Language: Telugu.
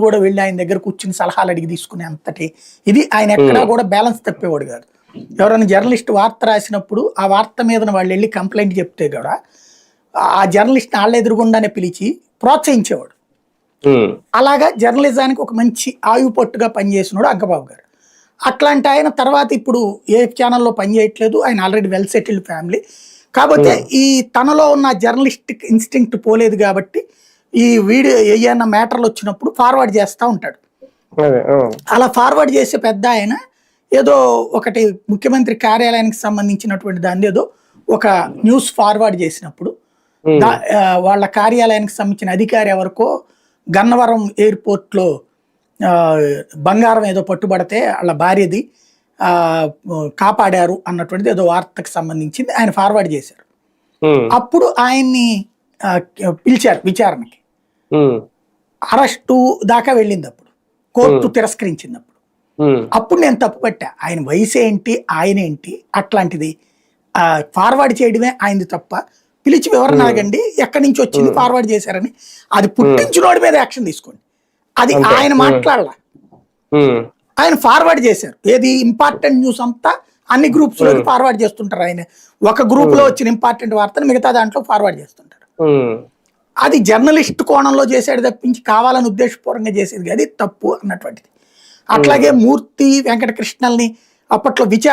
కూడా వెళ్ళి ఆయన దగ్గర కూర్చుని సలహాలు అడిగి తీసుకునే అంతటి. ఇది ఆయన ఎక్కడా కూడా బ్యాలెన్స్ తప్పేవాడు కాదు. ఎవరైనా జర్నలిస్ట్ వార్త రాసినప్పుడు ఆ వార్త మీద వాళ్ళు వెళ్ళి కంప్లైంట్ చెప్తే కూడా ఆ జర్నలిస్ట్ వాళ్ళ ఎదురుగుండానే పిలిచి ప్రోత్సహించేవాడు. ఉమ్, అలాగా జర్నలిజానికి ఒక మంచి ఆయువు పట్టుగా పనిచేసినాడు అంకబాబు గారు. అట్లాంటి ఆయన తర్వాత ఇప్పుడు ఏ ఛానల్లో పనిచేయట్లేదు ఆయన ఆల్రెడీ వెల్ సెటిల్డ్ ఫ్యామిలీ. కాకపోతే ఈ తనలో ఉన్న జర్నలిస్టిక్ ఇన్స్టింక్ట్ పోలేదు కాబట్టి ఈ వీడియో ఏయన్నా మ్యాటర్లు వచ్చినప్పుడు ఫార్వర్డ్ చేస్తూ ఉంటాడు. అలా ఫార్వర్డ్ చేసే పెద్ద ఆయన ఏదో ఒకటి ముఖ్యమంత్రి కార్యాలయానికి సంబంధించినటువంటి దాన్ని ఏదో ఒక న్యూస్ ఫార్వర్డ్ చేసినప్పుడు వాళ్ళ కార్యాలయానికి సంబంధించిన అధికారి ఎవరికో గన్నవరం ఎయిర్పోర్ట్లో బంగారం ఏదో పట్టుబడితే వాళ్ళ భార్యది కాపాడారు అన్నటువంటిది ఏదో వార్తకు సంబంధించింది ఆయన ఫార్వర్డ్ చేశారు. అప్పుడు ఆయన్ని పిలిచారు విచారణకి. అరెస్టు దాకా వెళ్ళింది అప్పుడు కోర్టు తిరస్కరించింది అప్పుడు నేను తప్పు పట్టా. ఆయన వయసు ఏంటి ఆయన ఏంటి అట్లాంటిది. ఫార్వర్డ్ చేయడమే ఆయనది తప్ప. పిలిచి వివరణ అడగండి. ఎక్కడి నుంచి వచ్చింది ఫార్వర్డ్ చేశారని. అది పుట్టించినోడి మీద యాక్షన్ తీసుకోండి. అది ఆయన మాట్లాడాల. ఆయన ఫార్వర్డ్ చేశారు. ఏది ఇంపార్టెంట్ న్యూస్ అంతా అన్ని గ్రూప్స్లోకి ఫార్వర్డ్ చేస్తుంటారు ఆయన. ఒక గ్రూప్లో వచ్చిన ఇంపార్టెంట్ వార్తను మిగతా దాంట్లో ఫార్వర్డ్ చేస్తుంటారు. అది జర్నలిస్ట్ కోణంలో చేసాడు తప్పించి కావాలని ఉద్దేశపూర్వకంగా చేసేది అది తప్పు అన్నటువంటిది. అట్లాగే మూర్తి వెంకటకృష్ణల్ని అప్పట్లో విచార